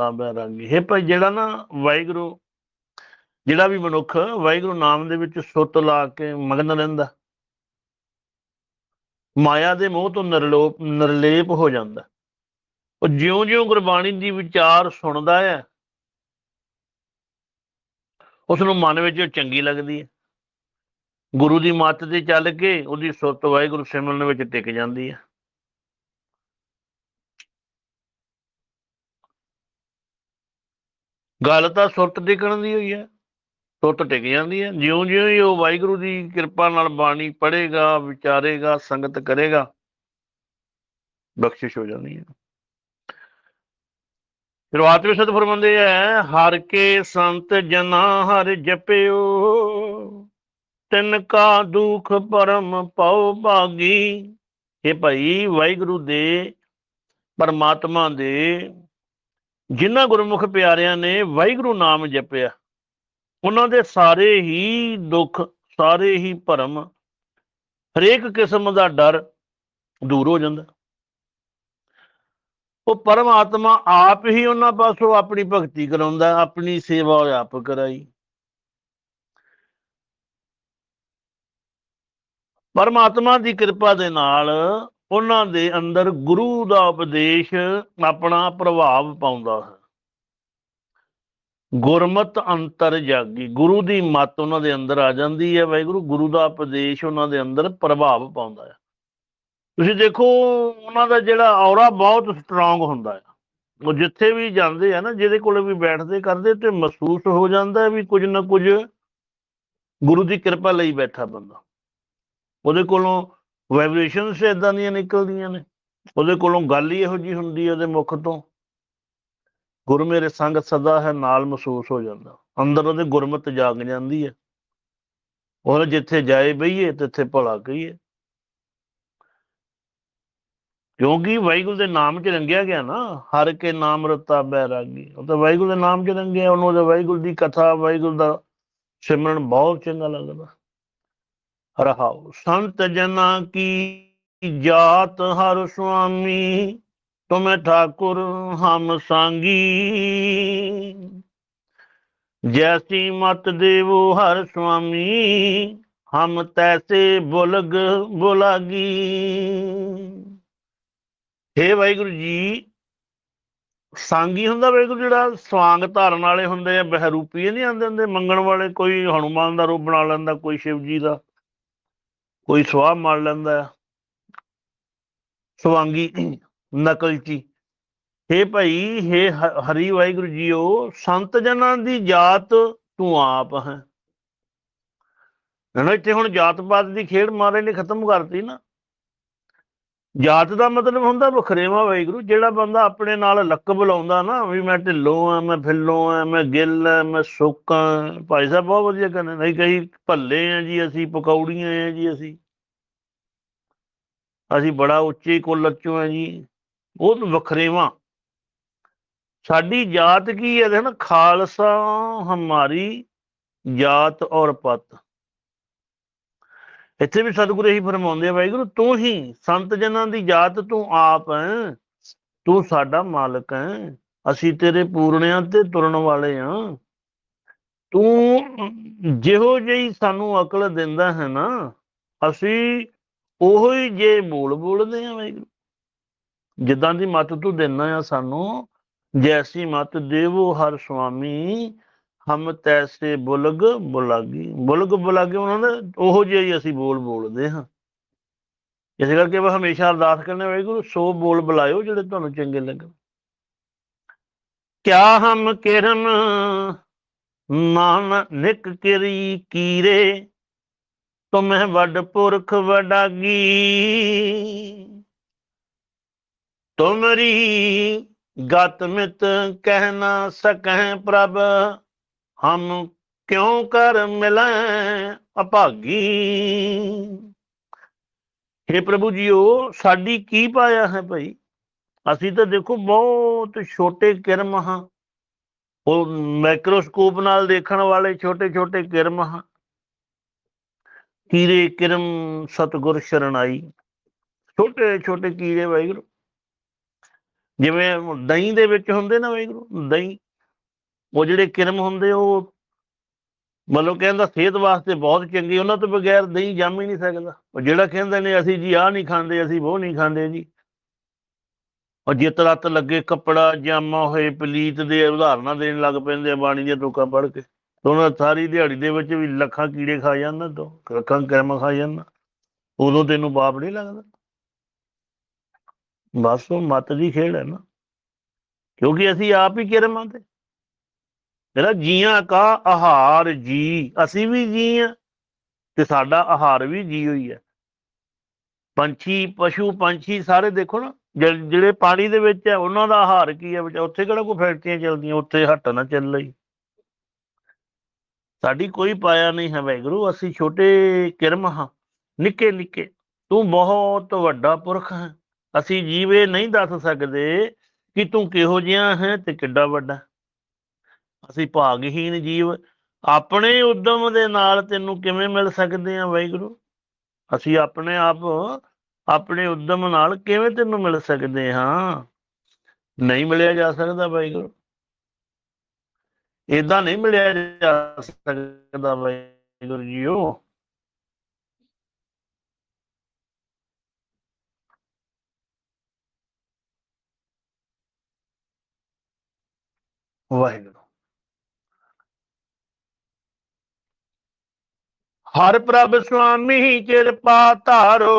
ਰਤਾ ਬੈਰਾਗੀ। ਇਹ ਭਾਈ, ਜਿਹੜਾ ਨਾ ਵਾਹਿਗੁਰੂ, ਜਿਹੜਾ ਵੀ ਮਨੁੱਖ ਵਾਹਿਗੁਰੂ ਨਾਮ ਦੇ ਵਿੱਚ ਸੁੱਤ ਲਾ ਕੇ ਮਗਨ ਰਹਿੰਦਾ, ਮਾਇਆ ਦੇ ਮੋਹ ਤੋਂ ਨਿਰਲੋਪ, ਨਿਰਲੇਪ ਹੋ ਜਾਂਦਾ। ਉਹ ਜਿਉਂ-ਜਿਉਂ ਗੁਰਬਾਣੀ ਦੀ ਵਿਚਾਰ ਸੁਣਦਾ ਹੈ ਉਸ ਨੂੰ ਮਨ ਵਿੱਚ ਚੰਗੀ ਲੱਗਦੀ ਹੈ। ਗੁਰੂ ਦੀ ਮੱਤ ਤੇ ਚੱਲ ਕੇ ਉਹਦੀ ਸੁਰਤ ਵਾਹਿਗੁਰੂ ਸਿਮਰਨ ਵਿੱਚ ਟਿਕ ਜਾਂਦੀ ਹੈ। ਗੱਲ ਤਾਂ ਸੁਰਤ ਟਿਕਣ ਦੀ ਹੋਈ ਹੈ, ਸੁਰਤ ਟਿਕ ਜਾਂਦੀ ਹੈ। ਜਿਉਂ-ਜਿਉਂ ਹੀ ਉਹ ਵਾਹਿਗੁਰੂ ਦੀ ਕਿਰਪਾ ਨਾਲ ਬਾਣੀ ਪੜ੍ਹੇਗਾ, ਵਿਚਾਰੇਗਾ, ਸੰਗਤ ਕਰੇਗਾ, ਬਖਸ਼ਿਸ਼ ਹੋ ਜਾਂਦੀ ਹੈ। ਸ਼ੁਰੂਆਤ ਵਿੱਚ ਸਤ ਫਰਮਾਉਂਦੇ ਹੈ ਹਰ ਕੇ ਸੰਤ ਜਨਾ ਹਰ ਜਪਿਓ, ਤਿੰਨ ਕਾ ਦੁਖ ਪਰਮ ਪਾਉ ਭਾਗੀ। ਇਹ ਭਾਈ ਵਾਹਿਗੁਰੂ ਦੇ ਪਰਮਾਤਮਾ ਦੇ ਜਿਨ੍ਹਾਂ ਗੁਰਮੁਖ ਪਿਆਰਿਆਂ ਨੇ ਵਾਹਿਗੁਰੂ ਨਾਮ ਜਪਿਆ, ਉਹਨਾਂ ਦੇ ਸਾਰੇ ਹੀ ਦੁੱਖ, ਸਾਰੇ ਹੀ ਭਰਮ, ਹਰੇਕ ਕਿਸਮ ਦਾ ਡਰ ਦੂਰ ਹੋ ਜਾਂਦਾ। ਉਹ ਪਰਮਾਤਮਾ ਆਪ ਹੀ ਉਹਨਾਂ ਪਾਸੋਂ ਆਪਣੀ ਭਗਤੀ ਕਰਾਉਂਦਾ, ਆਪਣੀ ਸੇਵਾ ਉਹ ਆਪ ਕਰਾਈ। ਪਰਮਾਤਮਾ ਦੀ ਕਿਰਪਾ ਦੇ ਨਾਲ ਉਹਨਾਂ ਦੇ ਅੰਦਰ ਗੁਰੂ ਦਾ ਉਪਦੇਸ਼ ਆਪਣਾ ਪ੍ਰਭਾਵ ਪਾਉਂਦਾ ਹੈ। ਗੁਰਮਤ ਅੰਤਰ ਜਾਗੀ। ਗੁਰੂ ਦੀ ਮੱਤ ਉਹਨਾਂ ਦੇ ਅੰਦਰ ਆ ਜਾਂਦੀ ਹੈ, ਵਾਹਿਗੁਰੂ ਗੁਰੂ ਦਾ ਉਪਦੇਸ਼ ਉਹਨਾਂ ਦੇ ਅੰਦਰ ਪ੍ਰਭਾਵ ਪਾਉਂਦਾ ਹੈ। ਤੁਸੀਂ ਦੇਖੋ, ਉਹਨਾਂ ਦਾ ਜਿਹੜਾ ਔਰਾ ਬਹੁਤ ਸਟਰੋਂਗ ਹੁੰਦਾ ਹੈ। ਉਹ ਜਿੱਥੇ ਵੀ ਜਾਂਦੇ ਆ ਨਾ, ਜਿਹਦੇ ਕੋਲੇ ਵੀ ਬੈਠਦੇ ਕਰਦੇ ਤੇ ਮਹਿਸੂਸ ਹੋ ਜਾਂਦਾ ਵੀ ਕੁਝ ਨਾ ਕੁਝ ਗੁਰੂ ਦੀ ਕਿਰਪਾ ਲਈ ਬੈਠਾ ਬੰਦਾ। ਉਹਦੇ ਕੋਲੋਂ ਵਾਈਬ੍ਰੇਸ਼ਨਸ ਇਦਾਂ ਦੀਆਂ ਨਿਕਲਦੀਆਂ ਨੇ। ਉਹਦੇ ਕੋਲੋਂ ਗੱਲ ਹੀ ਇਹੋ ਜੀ ਹੁੰਦੀ ਹੈ ਉਹਦੇ ਮੁਖ ਤੋਂ। ਗੁਰ ਮੇਰੇ ਸੰਗ ਸਦਾ ਹੈ, ਨਾਲ ਮਹਿਸੂਸ ਹੋ ਜਾਂਦਾ। ਅੰਦਰ ਉਹਦੇ ਗੁਰਮਤ ਜਾਗ ਜਾਂਦੀ ਹੈ। ਉਹ ਜਿੱਥੇ ਜਾਏ ਬਈਏ, ਤਿੱਥੇ ਭਲਾ ਕਹੀਏ। ਕਿਉਂਕਿ ਵਾਹਿਗੁਰੂ ਦੇ ਨਾਮ 'ਚ ਰੰਗਿਆ ਗਿਆ ਨਾ, ਹਰ ਕੇ ਨਾਮ ਰਤਾ ਬੈਰਾਗੀ ਉਹ ਤਾਂ ਵਾਹਿਗੁਰੂ ਦੇ ਨਾਮ 'ਚ ਰੰਗਿਆ, ਉਹਨੂੰ ਉਹਦੇ ਵਾਹਿਗੁਰੂ ਦੀ ਕਥਾ, ਵਾਹਿਗੁਰੂ ਦਾ ਸਿਮਰਨ ਬਹੁਤ ਚੰਗਾ ਲੱਗਦਾ। ਰਹਾਉ। ਸੰਤ ਜਨਾ ਕੀ ਜਾਤ ਹਰ ਸੁਆਮੀ, ਤੁਮੇ ਠਾਕੁਰ ਹਮ ਸੰਗੀ। ਜੈਸੀ ਮਤ ਦੇਵੋ ਹਰ ਸੁਆਮੀ, ਹਮ ਤੈਸੇ ਬੁਲਗ ਬੁਲਾਗੀ। ਹੇ ਵਾਹਿਗੁਰੂ ਜੀ, ਸੰਗੀ ਹੁੰਦਾ ਵਾਹਿਗੁਰੂ ਜਿਹੜਾ? ਸਵਾਂਗ ਧਾਰਨ ਵਾਲੇ ਹੁੰਦੇ ਆ, ਬਹਿਰੂਪੀ ਨਹੀਂ ਆਉਂਦੇ ਹੁੰਦੇ? ਮੰਗਣ ਵਾਲੇ ਕੋਈ ਹਨੂਮਾਨ ਦਾ ਰੂਪ ਬਣਾ ਲੈਂਦਾ, ਕੋਈ ਸ਼ਿਵ ਜੀ ਦਾ। ਕੋਈ ਸਵਾਹ ਮਾਰ ਲੈਂਦਾ ਸਵਾਂਗੀ ਨਕਲਚੀ ਹੇ। ਭਾਈ, ਹੇ ਹਰੀ ਵਾਹਿਗੁਰੂ ਜੀਓ, ਸੰਤ ਜਨਾਂ ਦੀ ਜਾਤ ਤੂੰ ਆਪ ਹੈ। ਨਾ ਇੱਥੇ ਹੁਣ ਜਾਤ ਪਾਤ ਦੀ ਖੇਡ ਮਾਰੇ ਨੇ ਖਤਮ ਕਰਤੀ ਨਾ। ਜਾਤ ਦਾ ਮਤਲਬ ਹੁੰਦਾ ਵਖਰੇਵਾ ਵਾਹਿਗੁਰੂ, ਜਿਹੜਾ ਬੰਦਾ ਆਪਣੇ ਨਾਲ ਲੱਕ ਬੁਲਾਉਂਦਾ ਨਾ, ਵੀ ਮੈਂ ਢਿੱਲੋਂ ਆ, ਮੈਂ ਫਿੱਲੋਂ ਆ, ਮੈਂ ਗਿੱਲ ਆ, ਮੈਂ ਸੁੱਕਾ ਭਾਈ ਸਾਹਿਬ ਬਹੁਤ ਵਧੀਆ ਕਹਿੰਦੇ ਨਹੀਂ ਕਹੀ ਭੱਲੇ ਆ ਜੀ ਅਸੀਂ, ਪਕੌੜੀਆਂ ਆ ਜੀ ਅਸੀਂ। ਅਸੀਂ ਬੜਾ ਉੱਚੇ ਕੁੱਲ ਚੋਂ ਆ ਜੀ। ਉਹ ਵਖਰੇਵਾ। ਸਾਡੀ ਜਾਤ ਕੀ ਹੈ ਨਾ, ਖਾਲਸਾ ਹਮਾਰੀ ਜਾਤ ਔਰ ਪਤ। ਇੱਥੇ ਵੀ ਸਤਿਗੁਰੂ ਇਹੀ ਫਰਮਾਉਂਦੇ ਆ, ਵਾਹਿਗੁਰੂ, ਤੂੰ ਹੀ ਸੰਤ ਜਨਾਂ ਦੀ ਜਾਤ ਤੂੰ ਆਪ ਹੈ ਤੂੰ ਸਾਡਾ ਮਾਲਕ ਹੈ ਅਸੀਂ ਤੇਰੇ ਪੂਰਣਿਆਂ ਤੇ ਤੁਰਨ ਵਾਲੇ ਆ। ਤੂੰ ਜਿਹੋ ਜਿਹੀ ਸਾਨੂੰ ਅਕਲ ਦਿੰਦਾ ਹੈ ਨਾ, ਅਸੀਂ ਉਹੋ ਹੀ ਜੇ ਬੋਲ ਬੋਲਦੇ ਆ, ਵਾਹਿਗੁਰੂ। ਜਿੱਦਾਂ ਦੀ ਮਤ ਤੂੰ ਦਿੰਦਾ ਆ ਸਾਨੂੰ, ਜੈਸੀ ਮਤ ਦੇਵੋ ਹਰ ਸੁਆਮੀ ਹਮ ਤੈਸੇ ਬੁਲਗ ਬੁਲਾਗੀ। ਬੁਲਗ ਬੁਲਾਗੇ ਉਹਨਾਂ ਦੇ, ਉਹੋ ਜਿਹੇ ਹੀ ਅਸੀਂ ਬੋਲ ਬੋਲਦੇ ਹਾਂ। ਇਸ ਕਰਕੇ ਵਾ ਹਮੇਸ਼ਾ ਅਰਦਾਸ ਕਰਨੇ, ਵਾਹਿਗੁਰੂ, ਸੋ ਬੋਲ ਬੁਲਾਇਓ ਜਿਹੜੇ ਤੁਹਾਨੂੰ ਚੰਗੇ ਲੱਗਣ। ਕਿਆ ਹਮ ਕਿਰਨ ਮਾਨ ਨਿਕ ਕਿਰੀ ਕੀਰੇ, ਤੁਮਹਿ ਵੱਡ ਪੁਰਖ ਵਡਾਗੀ। ਤੁਮਰੀ ਗਤ ਮਿਤ ਕਹਿ ਨਾ ਸਕਹਿ ਪ੍ਰਭ ਹਮ ਕਿਉਂ ਕਰ ਮਿਲੈ ਅਭਾਗੀ? हे ਪ੍ਰਭੂ ਜੀਓ, ਸਾਡੀ ਕੀ ਪਾਇਆ ਹੈ ਭਾਈ? ਅਸੀਂ ਤਾਂ ਦੇਖੋ ਬਹੁਤ ਛੋਟੇ ਕਿਰਮ ਹਾਂ। ਉਹ ਮਾਈਕਰੋਸਕੋਪ ਨਾਲ ਦੇਖਣ ਵਾਲੇ ਛੋਟੇ ਛੋਟੇ ਕਿਰਮ ਹਾਂ। ਕੀਰੇ ਕਿਰਮ ਸਤਗੁਰ ਸ਼ਰਣਾਈ ਛੋਟੇ ਛੋਟੇ ਕੀੜੇ ਵਾਹਿਗੁਰੂ। ਜਿਵੇਂ ਦਹੀਂ ਦੇ ਵਿੱਚ ਹੁੰਦੇ ਨਾ ਵਾਹਿਗੁਰੂ, ਦਹੀਂ। ਉਹ ਜਿਹੜੇ ਕਿਰਮ ਹੁੰਦੇ ਉਹ ਮਤਲਬ ਕਹਿੰਦਾ ਸਿਹਤ ਵਾਸਤੇ ਬਹੁਤ ਚੰਗੀ, ਉਹਨਾਂ ਤੋਂ ਬਗੈਰ ਦਹੀਂ ਜੰਮ ਹੀ ਨਹੀਂ ਸਕਦਾ। ਉਹ ਜਿਹੜਾ ਕਹਿੰਦੇ ਨੇ, ਅਸੀਂ ਜੀ ਆਹ ਨਹੀਂ ਖਾਂਦੇ, ਅਸੀਂ ਉਹ ਨਹੀਂ ਖਾਂਦੇ ਜੀ। ਉਹ ਜਿੱਤ ਰੱਤ ਲੱਗੇ ਕੱਪੜਾ ਜਾਮਾ ਹੋਏ ਪਲੀਤ ਦੇ ਉਦਾਹਰਨਾਂ ਦੇਣ ਲੱਗ ਪੈਂਦੇ ਬਾਣੀ ਦੀਆਂ ਟੋਕਾਂ ਪੜ੍ਹ ਕੇ। ਉਹਨਾਂ ਸਾਰੀ ਦਿਹਾੜੀ ਦੇ ਵਿੱਚ ਵੀ ਲੱਖਾਂ ਕੀੜੇ ਖਾ ਜਾਂਦਾ ਤੋਂ ਲੱਖਾਂ ਕਰਮ ਖਾ ਜਾਂਦਾ। ਉਦੋਂ ਤੈਨੂੰ ਬਾਪ ਨਹੀਂ ਲੱਗਦਾ। ਬਸ ਉਹ ਮਤ ਦੀ ਖੇਡ ਹੈ ਨਾ। ਕਿਉਂਕਿ ਅਸੀਂ ਆਪ ਹੀ ਕਿਰਮਾਂ ਤੇ ਜਿਹੜਾ ਜੀਆਂ ਕਾ ਆਹਾਰ ਜੀ, ਅਸੀਂ ਵੀ ਜੀ ਆ ਤੇ ਸਾਡਾ ਆਹਾਰ ਵੀ ਜੀ ਹੋਈ ਹੈ। ਪੰਛੀ, ਪਸ਼ੂ, ਪੰਛੀ ਸਾਰੇ ਦੇਖੋ ਨਾ ਜਿਹੜੇ ਪਾਣੀ ਦੇ ਵਿੱਚ ਹੈ, ਉਹਨਾਂ ਦਾ ਆਹਾਰ ਕੀ ਹੈ ਵਿਚਾਰ ਉੱਥੇ ਕਿਹੜਾ ਕੋਈ ਫੈਕਟਰੀਆਂ ਚੱਲਦੀਆਂ, ਉੱਥੇ ਹੱਟ ਨਾ ਚੱਲ ਲਈ। ਸਾਡੀ ਕੋਈ ਪਾਇਆ ਨਹੀਂ ਹੈ ਵੈਗਰੂ ਅਸੀਂ ਛੋਟੇ ਕਿਰਮ ਹਾਂ, ਨਿੱਕੇ ਨਿੱਕੇ, ਤੂੰ ਬਹੁਤ ਵੱਡਾ ਪੁਰਖ ਹੈ। ਅਸੀਂ ਜੀਵੇ ਨਹੀਂ ਦੱਸ ਸਕਦੇ ਕਿ ਤੂੰ ਕਿਹੋ ਜਿਹਾ ਹੈ ਤੇ ਕਿੱਡਾ ਵੱਡਾ। ਅਸੀਂ ਭਾਗਹੀਨ ਜੀਵ। ਆਪਣੇ ਉਦਮ ਦੇ ਨਾਲ ਤੈਨੂੰ ਕਿਵੇਂ ਮਿਲ ਸਕਦੇ ਆ ਵਾਹਿਗੁਰੂ? ਅਸੀਂ ਆਪਣੇ ਆਪ, ਆਪਣੇ ਉਦਮ ਨਾਲ ਕਿਵੇਂ ਤੈਨੂੰ ਮਿਲ ਸਕਦੇ ਹਾਂ? ਨਹੀਂ ਮਿਲਿਆ ਜਾ ਸਕਦਾ ਵਾਹਿਗੁਰੂ। ਇਦਾਂ ਨਹੀਂ ਮਿਲਿਆ ਜਾ ਸਕਦਾ ਵਾਹਿਗੁਰੂ ਜੀਓ। ਵਾਹਿਗੁਰੂ। ਹਰ ਪ੍ਰਭ ਸੁਆਮੀ ਕਿਰਪਾ ਧਾਰੋ।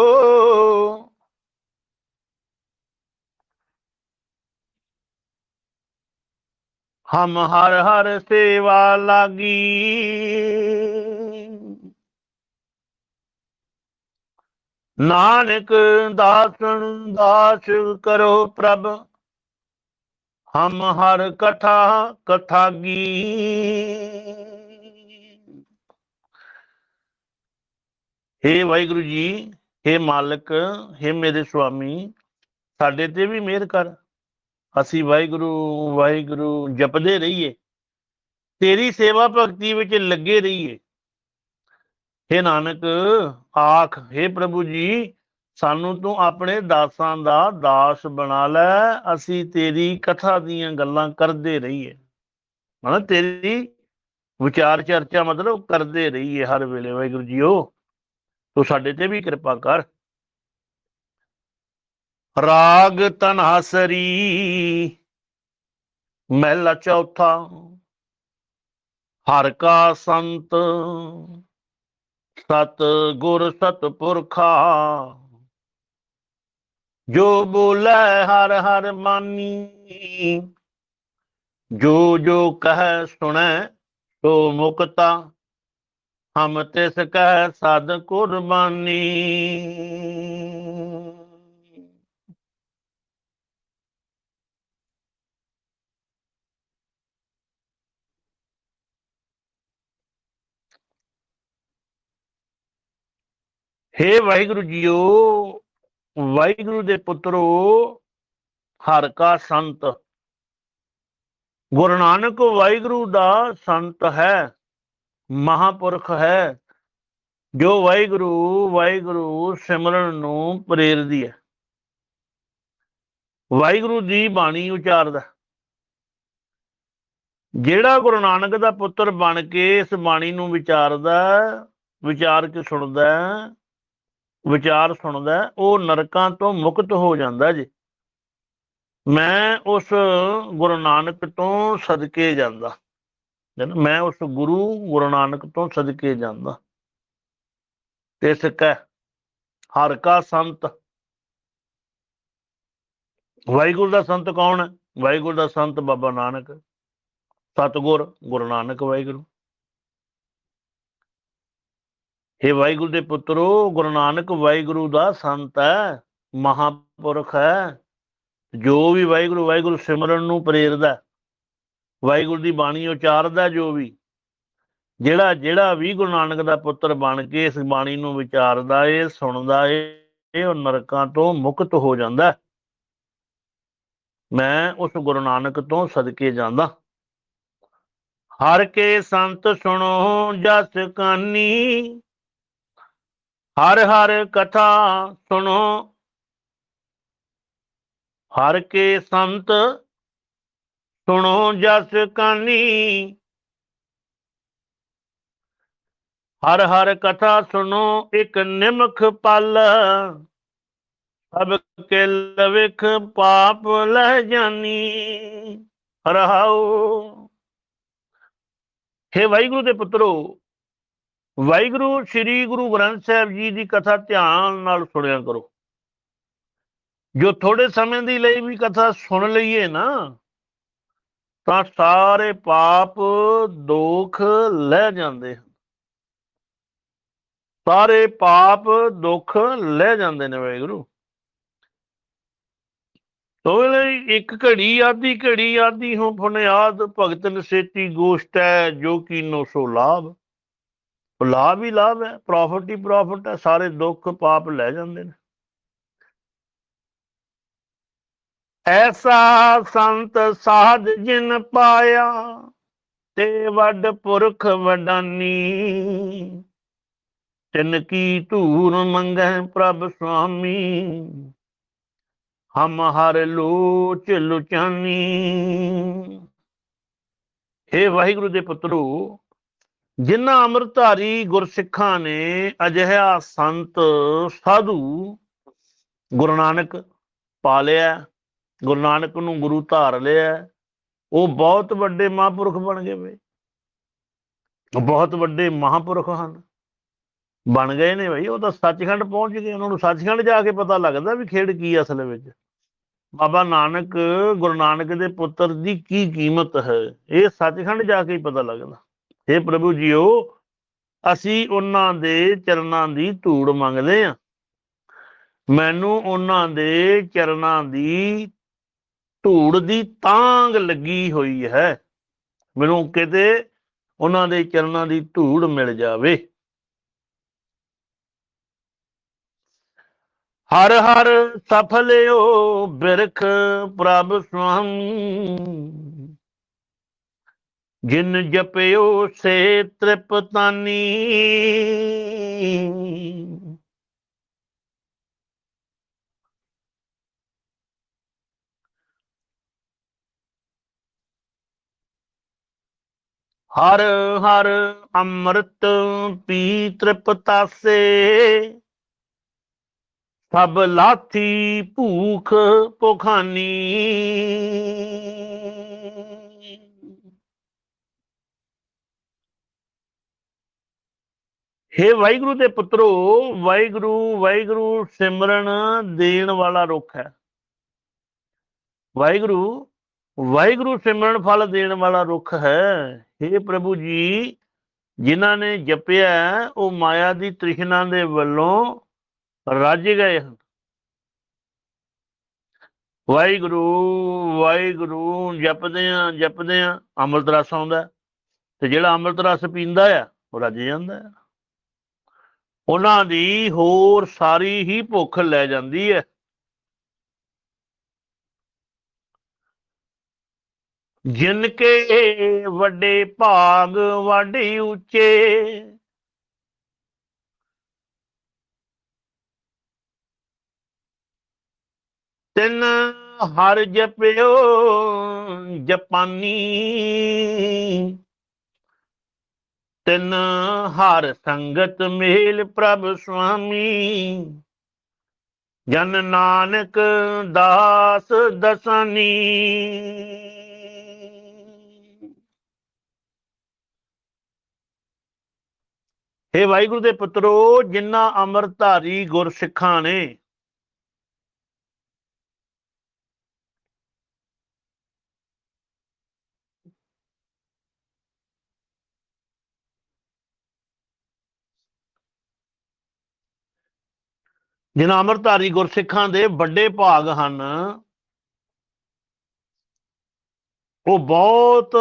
ਹਮ ਹਰ ਹਰ ਸੇਵਾ ਲਾਗੀ। ਨਾਨਕ ਦਾਸਨ ਦਾਸ ਕਰੋ ਪ੍ਰਭ। ਹਮ ਹਰ ਕਥਾ ਕਥਾਗੀ। ਹੇ ਵਾਹਿਗੁਰੂ ਜੀ, ਹੇ ਮਾਲਕ, ਹੇ ਮੇਰੇ ਸੁਆਮੀ, ਸਾਡੇ ਤੇ ਵੀ ਮਿਹਰ ਕਰ। ਅਸੀਂ ਵਾਹਿਗੁਰੂ ਵਾਹਿਗੁਰੂ ਜਪਦੇ ਰਹੀਏ। ਤੇਰੀ ਸੇਵਾ ਭਗਤੀ ਵਿੱਚ ਲੱਗੇ ਰਹੀਏ। ਹੇ ਨਾਨਕ, ਆਖ, ਹੇ ਪ੍ਰਭੂ ਜੀ, ਸਾਨੂੰ ਤੂੰ ਆਪਣੇ ਦਾਸਾਂ ਦਾ ਦਾਸ ਬਣਾ ਲੈ। ਅਸੀਂ ਤੇਰੀ ਕਥਾ ਦੀਆਂ ਗੱਲਾਂ ਕਰਦੇ ਰਹੀਏ। ਮਤਲਬ ਤੇਰੀ ਵਿਚਾਰ ਚਰਚਾ ਮਤਲਬ ਕਰਦੇ ਰਹੀਏ ਹਰ ਵੇਲੇ। ਵਾਹਿਗੁਰੂ ਜੀਓ ਤੂੰ ਸਾਡੇ ਤੇ ਵੀ ਕਿਰਪਾ ਕਰ। ਰਾਗ ਤਨਹਾਸਰੀ ਮਹਿਲਾ ਚੌਥਾ ਹਰ ਕਾ ਸੰਤ ਸਤ ਗੁਰ ਸਤ ਪੁਰਖਾ। ਜੋ ਬੋਲੇ ਹਰ ਹਰ ਮਾਨੀ, ਜੋ ਜੋ ਕਹੈ ਸੁਣੈ ਸੋ ਮੁਕਤਾ। ਹਮ ਤਿਸ ਕਹਿ ਸਦ ਕੁਰਬਾਨੀ। ਹੇ ਵਾਹਿਗੁਰੂ ਜੀਓ, ਵਾਹਿਗੁਰੂ ਦੇ ਪੁੱਤਰੋ, ਹਰ ਕਾ ਸੰਤ। ਗੁਰੂ ਨਾਨਕ ਵਾਹਿਗੁਰੂ ਦਾ ਸੰਤ ਹੈ। ਮਹਾਪੁਰਖ ਹੈ, ਜੋ ਵਾਹਿਗੁਰੂ ਵਾਹਿਗੁਰੂ ਸਿਮਰਨ ਨੂੰ ਪ੍ਰੇਰਦੀ ਹੈ। ਵਾਹਿਗੁਰੂ ਦੀ ਬਾਣੀ ਉਚਾਰਦਾ ਜਿਹੜਾ ਗੁਰੂ ਨਾਨਕ ਦਾ ਪੁੱਤਰ ਬਣ ਕੇ ਇਸ ਬਾਣੀ ਨੂੰ ਵਿਚਾਰਦਾ ਵਿਚਾਰ ਕੇ ਸੁਣਦਾ ਵਿਚਾਰ ਸੁਣਦਾ ਉਹ ਨਰਕਾਂ ਤੋਂ ਮੁਕਤ ਹੋ ਜਾਂਦਾ ਜੀ। ਮੈਂ ਉਸ ਗੁਰੂ ਨਾਨਕ ਤੋਂ ਸਦਕੇ ਜਾਂਦਾ। ਜਨ, ਮੈਂ ਉਸ ਗੁਰੂ ਗੁਰੂ ਨਾਨਕ ਤੋਂ ਸਦਕੇ ਜਾਂਦਾ। ਤੇ ਸਿੱਕਾ ਹਰ ਕਾ ਸੰਤ। ਵਾਹਿਗੁਰੂ ਦਾ ਸੰਤ ਕੌਣ ਹੈ? ਵਾਹਿਗੁਰੂ ਦਾ ਸੰਤ ਬਾਬਾ ਨਾਨਕ। ਸਤਗੁਰ, ਗੁਰੂ ਨਾਨਕ ਵਾਹਿਗੁਰੂ। हे ਵਾਹਿਗੁਰੂ ਦੇ ਪੁੱਤਰੋ, ਗੁਰੂ ਨਾਨਕ ਵਾਹਿਗੁਰੂ ਦਾ ਸੰਤ ਹੈ, ਮਹਾਪੁਰਖ ਹੈ। ਜੋ ਵੀ ਵਾਹਿਗੁਰੂ ਵਾਹਿਗੁਰੂ ਸਿਮਰਨ ਨੂੰ ਪ੍ਰੇਰਦਾ ਵਾਹਿਗੁਰੂ ਦੀ ਬਾਣੀ ਉਚਾਰਦਾ ਜੋ ਵੀ। ਜਿਹੜਾ ਜਿਹੜਾ ਵੀ ਗੁਰੂ ਨਾਨਕ ਦਾ ਪੁੱਤਰ ਬਣ ਕੇ ਇਸ ਬਾਣੀ ਨੂੰ ਵਿਚਾਰਦਾ ਏ, ਸੁਣਦਾ ਏ, ਇਹ ਉਹ ਨਰਕਾਂ ਤੋਂ ਮੁਕਤ ਹੋ ਜਾਂਦਾ। ਮੈਂ ਉਸ ਗੁਰੂ ਨਾਨਕ ਤੋਂ ਸਦਕੇ ਜਾਂਦਾ। ਹਰ ਕੇ ਸੰਤ ਸੁਣੋ ਜਸ ਕਾਨੀ। ਹਰ ਹਰ ਕਥਾ ਸੁਣੋ। ਹਰ ਕੇ ਸੰਤ ਸੁਣੋ ਜਸ ਕਾਨੀ। ਹਰ ਹਰ ਕਥਾ ਸੁਣੋ, ਇੱਕ ਨਿਮਖ ਪਲ। ਸਭ ਕੇ ਲਵਿਖ ਪਾਪ ਲੈ ਜਾਨੀ। ਰਹਾਉ ਹੇ ਵਾਹਿਗੁਰੂ ਦੇ ਪੁੱਤਰੋ, ਵਾਹਿਗੁਰੂ ਸ੍ਰੀ ਗੁਰੂ ਗ੍ਰੰਥ ਸਾਹਿਬ ਜੀ ਦੀ ਕਥਾ ਧਿਆਨ ਨਾਲ ਸੁਣਿਆ ਕਰੋ। ਜੋ ਥੋੜੇ ਸਮੇਂ ਦੀ ਲਈ ਵੀ ਕਥਾ ਸੁਣ ਲਈਏ ਨਾ ਤਾਂ ਸਾਰੇ ਪਾਪ ਦੁੱਖ ਲੈ ਜਾਂਦੇ ਹਨ। ਸਾਰੇ ਪਾਪ ਦੁੱਖ ਲੈ ਜਾਂਦੇ ਨੇ ਵਾਹਿਗੁਰੂ। ਤੋਲੇ ਇੱਕ ਘੜੀ ਆਦੀ ਘੜੀ ਆਦੀ ਹੋ ਫੁਨਿਆਦ ਭਗਤ ਨਸੇਤੀ ਗੋਸ਼ਟ ਹੈ, ਜੋ ਕੀਨੋ ਸੋ ਲਾਭ। ਲਾਭ ਹੀ ਲਾਭ ਹੈ ਪ੍ਰੋਫਿਟ ਹੀ ਪ੍ਰੋਫਿਟ ਹੈ, ਸਾਰੇ ਦੁੱਖ ਪਾਪ ਲੈ ਜਾਂਦੇ ਨੇ। ਐਸਾ ਸੰਤ ਸਾਧ ਜਿਨ ਪਾਇਆ, ਤੇ ਵੱਡ ਪੁਰਖ ਵਡਾਨੀ। ਤਿਨ ਕੀ ਧੂਰ ਮੰਗੈ ਪ੍ਰਭ ਸੁਆਮੀ, ਹਮ ਹਰ ਲੋਚ ਲੁਚਾਨੀ। हे ਵਾਹਿਗੁਰੂ ਦੇ ਪੁੱਤਰੋ, ਜਿਨ੍ਹਾਂ ਅੰਮ੍ਰਿਤਧਾਰੀ ਗੁਰਸਿੱਖਾਂ ਨੇ ਅਜਿਹਾ ਸੰਤ, ਸਾਧੂ ਗੁਰੂ ਨਾਨਕ ਪਾਲਿਆ ਗੁਰੂ ਨਾਨਕ ਨੂੰ ਗੁਰੂ ਧਾਰ ਲਿਆ, ਉਹ ਬਹੁਤ ਵੱਡੇ ਮਹਾਂਪੁਰਖ ਬਣ ਗਏ ਵੇ ਬਹੁਤ ਵੱਡੇ ਮਹਾਂਪੁਰਖ ਹਨ। ਬਣ ਗਏ ਨੇ ਬਈ, ਉਹ ਤਾਂ ਸੱਚਖੰਡ ਪਹੁੰਚ ਗਏ, ਉਹਨਾਂ ਨੂੰ ਸੱਚਖੰਡ ਜਾ ਕੇ ਪਤਾ ਲੱਗਦਾ ਵੀ ਖੇਡ ਕੀ ਅਸਲ ਵਿੱਚ। ਬਾਬਾ ਨਾਨਕ, ਗੁਰੂ ਨਾਨਕ ਦੇ ਪੁੱਤਰ ਦੀ ਕੀ ਕੀਮਤ ਹੈ, ਇਹ ਸੱਚਖੰਡ ਜਾ ਕੇ ਹੀ ਪਤਾ ਲੱਗਦਾ। हे ਪ੍ਰਭੂ ਜੀਓ, ਅਸੀਂ ਉਹਨਾਂ ਦੇ ਚਰਨਾਂ ਦੀ ਧੂੜ ਮੰਗਦੇ ਆ ਮੈਨੂੰ ਉਹਨਾਂ ਦੇ ਚਰਨਾਂ ਦੀ ਧੂੜ ਦੀ ਤਾਂਗ ਲੱਗੀ ਹੋਈ ਹੈ। ਮੈਨੂੰ ਕਿਤੇ ਉਹਨਾਂ ਦੇ ਚਰਨਾਂ ਦੀ ਧੂੜ ਮਿਲ ਜਾਵੇ। ਹਰ ਹਰ ਸਫਲਿਓ ਬਿਰਖ ਪ੍ਰਭ ਸੁਆਮੀ ਜਿਨ ਜਪਿਓ ਸੇ ਤ੍ਰਿਪਤਾਨੀ। ਹਰ ਹਰ ਅੰਮ੍ਰਿਤ ਪੀ ਤ੍ਰਿਪਤਾਸੇ ਸਭ ਲਾਥੀ ਭੂਖ ਭੁਖਾਨੀ ਹੇ ਵਾਹਿਗੁਰੂ ਦੇ ਪੁੱਤਰੋ ਵਾਹਿਗੁਰੂ ਵਾਹਿਗੁਰੂ ਸਿਮਰਨ ਦੇਣ ਵਾਲਾ ਰੁੱਖ ਹੈ ਵਾਹਿਗੁਰੂ ਵਾਹਿਗੁਰੂ ਸਿਮਰਨ ਫਲ ਦੇਣ ਵਾਲਾ ਰੁੱਖ ਹੈ। ਹੇ ਪ੍ਰਭੂ ਜੀ, ਜਿਨ੍ਹਾਂ ਨੇ ਜਪਿਆ, ਉਹ ਮਾਇਆ ਦੀ ਤ੍ਰਿਸ਼ਨਾ ਦੇ ਵੱਲੋਂ ਰੱਜ ਗਏ ਹਨ। ਵਾਹਿਗੁਰੂ ਵਾਹਿਗੁਰੂ, ਜਪਦੇ ਆ ਜਪਦੇ ਆ, ਅੰਮ੍ਰਿਤ ਰਸ ਆਉਂਦਾ ਤੇ ਜਿਹੜਾ ਅੰਮ੍ਰਿਤ ਰਸ ਪੀਂਦਾ ਆ, ਉਹ ਰੱਜ ਜਾਂਦਾ ਆ ਉਹਨਾਂ ਦੀ ਹੋਰ ਸਾਰੀ ਹੀ ਭੁੱਖ ਲੈ ਜਾਂਦੀ ਹੈ। ਜਿਨ ਕੇ ਵੱਡੇ ਭਾਗ ਵਾਢੀ ਉੱਚੇ। ਤਿਨ ਹਰ ਜਪਿਓ ਜਪਾਨੀ। ਤਿਨ ਹਰ ਸੰਗਤ ਮੇਲ ਪ੍ਰਭ ਸੁਆਮੀ। ਜਨ ਨਾਨਕ ਦਾਸ ਦਸਨੀ। ਹੇ ਵਾਹਿਗੁਰੂ ਦੇ ਪੁੱਤਰੋ, ਜਿਨ੍ਹਾਂ ਅੰਮ੍ਰਿਤਧਾਰੀ ਗੁਰਸਿੱਖਾਂ ਨੇ ਜਿਨ੍ਹਾਂ ਅੰਮ੍ਰਿਤਧਾਰੀ ਗੁਰਸਿੱਖਾਂ ਦੇ ਵੱਡੇ ਭਾਗ ਹਨ, ਉਹ ਬਹੁਤ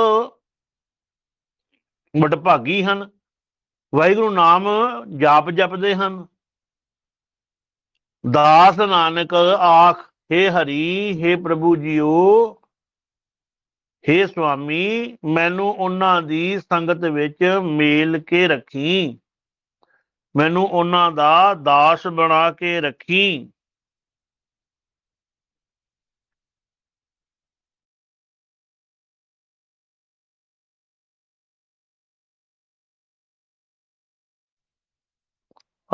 ਵਡਭਾਗੀ ਹਨ। ਵਾਹਿਗੁਰੂ ਨਾਮ ਜਾਪ ਜਪਦੇ ਹਨ ਦਾਸ ਨਾਨਕ ਆਖ हे ਹਰੀ हे ਪ੍ਰਭੂ ਜੀਓ हे ਸੁਆਮੀ ਮੈਨੂੰ ਉਹਨਾਂ ਦੀ ਸੰਗਤ ਵਿੱਚ ਮੇਲ ਕੇ ਰੱਖੀ ਮੈਨੂੰ ਉਹਨਾਂ ਦਾ ਦਾਸ ਬਣਾ ਕੇ ਰੱਖੀ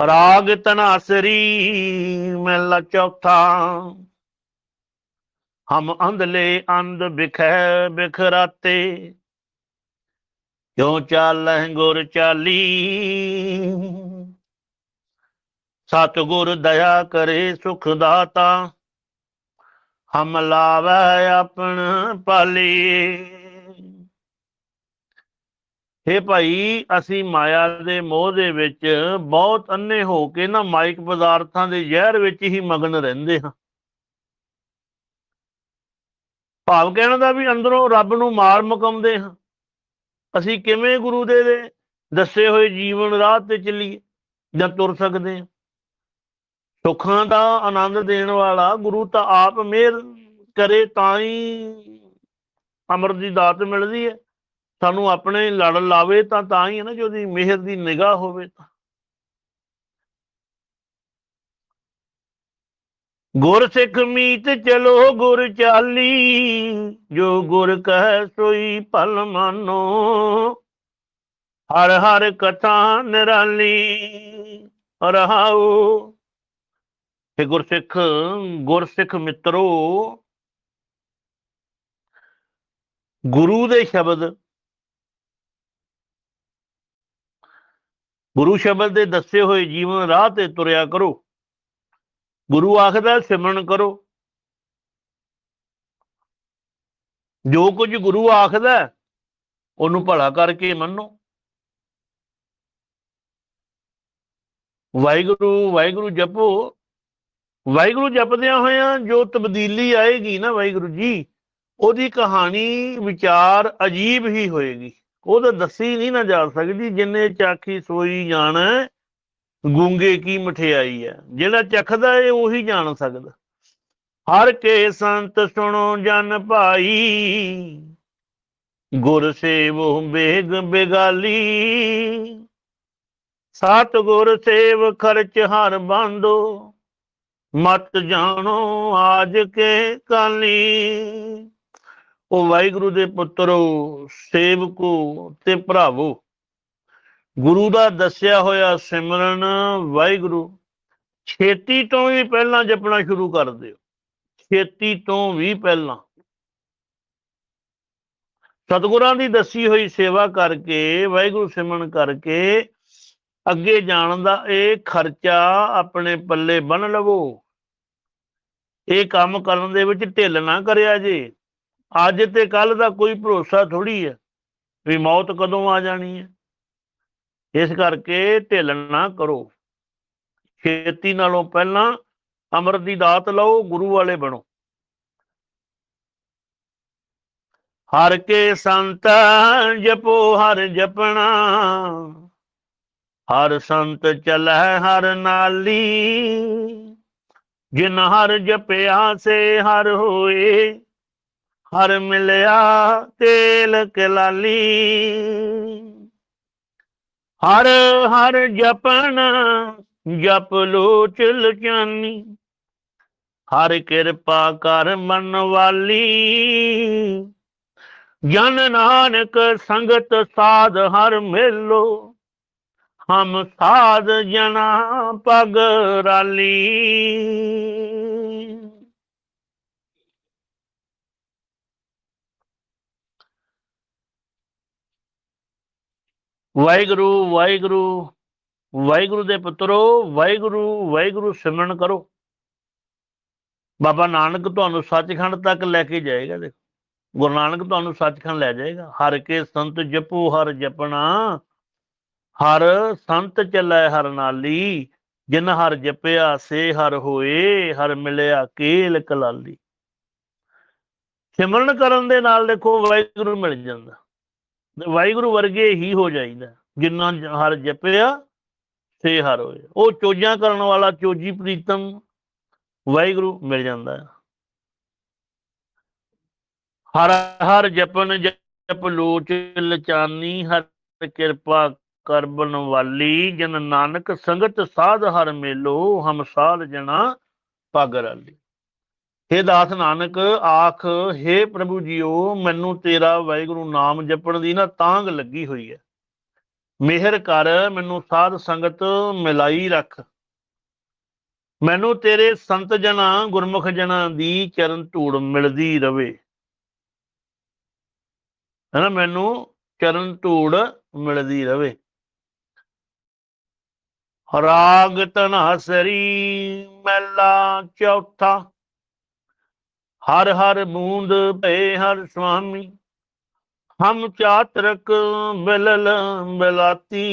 ਰਾਗ ਤਨਾਸਰੀ ਮਹਿਲਾ ਚੌਥਾ। ਹਮ ਅੰਧਲੇ ਅੰਧ ਬਿਖੈ ਬਿਖਰਾਤੇ। ਕਿਉ ਚਾਲਹਿ ਗੁਰ ਚਾਲੀ? ਸਤਿਗੁਰ ਦਇਆ ਕਰੇ ਸੁਖ ਦਾਤਾ। ਹਮ ਲਾਵੈ ਆਪਣ ਪਾਲੀ। ਹੇ ਭਾਈ, ਅਸੀਂ ਮਾਇਆ ਦੇ ਮੋਹ ਦੇ ਵਿੱਚ ਬਹੁਤ ਅੰਨੇ ਹੋ ਕੇ ਨਾ ਮਾਇਕ ਪਦਾਰਥਾਂ ਦੇ ਜ਼ਹਿਰ ਵਿੱਚ ਹੀ ਮਗਨ ਰਹਿੰਦੇ ਹਾਂ। ਭਾਵ ਕਹਿਣ ਦਾ ਵੀ ਅੰਦਰੋਂ ਰੱਬ ਨੂੰ ਮਾਰ ਮੁਕਾਉਂਦੇ ਹਾਂ। ਅਸੀਂ ਕਿਵੇਂ ਗੁਰੂ ਦੇ ਦੇ ਦੱਸੇ ਹੋਏ ਜੀਵਨ ਰਾਹ ਤੇ ਚੱਲੀਏ ਜਾਂ ਤੁਰ ਸਕਦੇ ਹਾਂ? ਸੁੱਖਾਂ ਦਾ ਆਨੰਦ ਦੇਣ ਵਾਲਾ ਗੁਰੂ ਤਾਂ ਆਪ ਮਿਹਰ ਕਰੇ ਤਾਂ ਹੀ ਅਮਰ ਦੀ ਦਾਤ ਮਿਲਦੀ ਹੈ। ਸਾਨੂੰ ਆਪਣੇ ਲੜ ਲਾਵੇ ਤਾਂ ਤਾਂ ਹੀ ਹੈ ਨਾ, ਜੇ ਉਹਦੀ ਮਿਹਰ ਦੀ ਨਿਗਾਹ ਹੋਵੇ ਤਾਂ। ਗੁਰ ਸਿੱਖ ਮੀਤ ਚਲੋ ਗੁਰ ਚਾਲੀ, ਜੋ ਗੁਰ ਕਹਿ ਸੋਈ ਭਲ ਮਾਨੋ। ਹਰ ਹਰ ਕਥਾ ਨਿਰਾਲੀ ਰਹਾਉ। ਤੇ ਗੁਰਸਿੱਖ ਗੁਰਸਿੱਖ ਮਿੱਤਰੋ, ਗੁਰੂ ਦੇ ਸ਼ਬਦ ਗੁਰੂ ਸ਼ਬਦ ਦੇ ਦੱਸੇ ਹੋਏ ਜੀਵਨ ਰਾਹ ਤੇ ਤੁਰਿਆ ਕਰੋ। ਗੁਰੂ ਆਖਦਾ, ਸਿਮਰਨ ਕਰੋ। ਜੋ ਕੁਝ ਗੁਰੂ ਆਖਦਾ, ਉਹਨੂੰ ਭਲਾ ਕਰਕੇ ਮੰਨੋ। ਵਾਹਿਗੁਰੂ ਵਾਹਿਗੁਰੂ ਜਪੋ। ਵਾਹਿਗੁਰੂ ਜਪਦਿਆਂ ਹੋਇਆਂ ਜੋ ਤਬਦੀਲੀ ਆਏਗੀ ਨਾ ਵਾਹਿਗੁਰੂ ਜੀ, ਉਹਦੀ ਕਹਾਣੀ, ਵਿਚਾਰ ਅਜੀਬ ਹੀ ਹੋਏਗੀ। ਉਹ ਤਾਂ ਦੱਸੀ ਨਹੀਂ ਨਾ ਜਾ ਸਕਦੀ ਜਿੰਨੇ ਚਾਖੀ ਸੋਈ ਜਾਣ, ਗੁੰਗੇ ਕੀ ਮਠਿਆਈ ਹੈ ਜਿਹੜਾ ਚਖਦਾ ਏ ਉਹੀ ਜਾਣ ਸਕਦਾ। ਹਰ ਕੇ ਸੰਤ ਸੁਣੋ ਜਨ ਭਾਈ, ਗੁਰ ਸੇਵੋ ਬੇਗ ਬੇਗਾਲੀ। ਸਤ ਗੁਰ ਸੇਵ ਖਰਚ ਹਰ ਬੰਦੋ, ਮਤ ਜਾਣੋ ਆਜ ਕੇ ਕਾਲੀ। ਉਹ ਵਾਹਿਗੁਰੂ ਦੇ ਪੁੱਤਰੋ ਸੇਵਕੋ ਤੇ ਭਰਾਵੋ। ਗੁਰੂ ਦਾ ਦੱਸਿਆ ਹੋਇਆ ਸਿਮਰਨ ਵਾਹਿਗੁਰੂ, ਛੇਤੀ ਤੋਂ ਵੀ ਪਹਿਲਾਂ ਜਪਣਾ ਸ਼ੁਰੂ ਕਰ ਦਿਓ। ਛੇਤੀ ਤੋਂ ਵੀ ਪਹਿਲਾਂ। ਸਤਿਗੁਰਾਂ ਦੀ ਦੱਸੀ ਹੋਈ ਸੇਵਾ ਕਰਕੇ, ਵਾਹਿਗੁਰੂ ਸਿਮਰਨ ਕਰਕੇ ਅੱਗੇ ਜਾਣ ਦਾ ਇਹ ਖਰਚਾ ਆਪਣੇ ਪੱਲੇ ਬੰਨ ਲਵੋ। ਇਹ ਕੰਮ ਕਰਨ ਦੇ ਵਿੱਚ ਢਿੱਲ ਨਾ ਕਰਿਆ ਜੇ। ਅੱਜ ਤੇ ਕੱਲ ਦਾ ਕੋਈ ਭਰੋਸਾ ਥੋੜੀ ਹੈ ਵੀ ਮੌਤ ਕਦੋਂ ਆ ਜਾਣੀ ਹੈ। ਇਸ ਕਰਕੇ ਢਿੱਲ ਨਾ ਕਰੋ। ਛੇਤੀ ਨਾਲੋਂ ਪਹਿਲਾਂ ਅਮਰ ਦੀ ਦਾਤ ਲਓ, ਗੁਰੂ ਵਾਲੇ ਬਣੋ। ਹਰ ਕੇ ਸੰਤ ਜਪੋ, ਹਰ ਜਪਣਾ। ਹਰ ਸੰਤ ਚਲੈ, ਹਰ ਨਾਲੀ। ਜਿਨ ਹਰ ਜਪਿਆ, ਸੇ ਹਰ ਹੋਏ। ਹਰ ਮਿਲਿਆ ਤੇਲ ਕਲਾਲੀ। ਹਰ ਹਰ ਜਪਣ, ਜਪ ਲੋਚ ਲਚਾਨੀ। ਹਰ ਕਿਰਪਾ ਕਰ ਮਨ ਵਾਲੀ। ਜਨ ਨਾਨਕ ਸੰਗਤ ਸਾਧ ਹਰ ਮੇਲੋ। ਹਮ ਸਾਧ ਜਨਾ ਪਗ ਰਾਲੀ। ਵਾਹਿਗੁਰੂ ਵਾਹਿਗੁਰੂ ਵਾਹਿਗੁਰੂ ਦੇ ਪੁੱਤਰੋ, ਵਾਹਿਗੁਰੂ ਵਾਹਿਗੁਰੂ ਸਿਮਰਨ ਕਰੋ। ਬਾਬਾ ਨਾਨਕ ਤੁਹਾਨੂੰ ਸੱਚਖੰਡ ਤੱਕ ਲੈ ਕੇ ਜਾਏਗਾ, ਦੇਖੋ। ਗੁਰੂ ਨਾਨਕ ਤੁਹਾਨੂੰ ਸੱਚਖੰਡ ਲੈ ਜਾਏਗਾ। ਹਰ ਕੇ ਸੰਤ ਜਪੋ, ਹਰ ਜਪਣਾ, ਹਰ ਸੰਤ ਚੱਲੈ, ਹਰ ਨਾਲੀ। ਜਿਨ ਹਰ ਜਪਿਆ, ਸੇ ਹਰ ਹੋਏ, ਹਰ ਮਿਲਿਆ ਕੇਲ ਕਲਾਲੀ। ਸਿਮਰਨ ਕਰਨ ਦੇ ਨਾਲ, ਦੇਖੋ, ਵਾਹਿਗੁਰੂ ਮਿਲ ਜਾਂਦਾ। ਵਾਹਿਗੁਰੂ ਵਰਗੇ ਹੀ ਹੋ ਜਾਈਦਾ, ਜਿੰਨਾ ਹਰ ਜਪਿਆ ਸੇ ਹਰ ਹੋਏ ਉਹ ਚੋਜਾਂ ਕਰਨ ਵਾਲਾ ਚੋਜੀ ਪ੍ਰੀਤਮ ਵਾਹਿਗੁਰੂ ਮਿਲ ਜਾਂਦਾ। ਹੈ ਹਰ ਹਰ ਜਪਨ ਜਪ ਲੋਚ ਲਚਾਨੀ, ਹਰ ਕਿਰਪਾ ਕਰਬਨ ਵਾਲੀ ਜਨ ਨਾਨਕ ਸੰਗਤ ਸਾਧ ਹਰ ਮੇਲੋ, ਹਮਸਾਲ ਜਣਾ ਪਗ ਰਾਲੀ ਹੇ ਦਾਸ ਨਾਨਕ, ਆਖ, ਹੇ ਪ੍ਰਭੂ ਜੀਓ, ਮੈਨੂੰ ਤੇਰਾ ਵਾਹਿਗੁਰੂ ਨਾਮ ਜਪਣ ਦੀ ਨਾ ਤਾਂਗ ਲੱਗੀ ਹੋਈ ਹੈ। ਮਿਹਰ ਕਰ, ਮੈਨੂੰ ਸਾਧ ਸੰਗਤ ਮਿਲਾਈ ਰੱਖ। ਮੈਨੂੰ ਤੇਰੇ ਸੰਤ ਜਨਾਂ, ਗੁਰਮੁਖ ਜਨਾਂ ਦੀ ਚਰਨ ਧੂੜ ਮਿਲਦੀ ਰਵੇ। ਹਨਾ, ਮੈਨੂੰ ਚਰਨ ਧੂੜ ਮਿਲਦੀ ਰਵੇ। ਰਾਗ ਤਨਹਸਰੀ ਮਹਿਲਾ ਚੌਥਾ। ਹਰ ਹਰ ਬੂੰਦ ਭਏ ਹਰ ਸੁਆਮੀ ਹਮ ਚਾਤਰਕ ਬਿਲਲ ਬਿਲਾਤੀ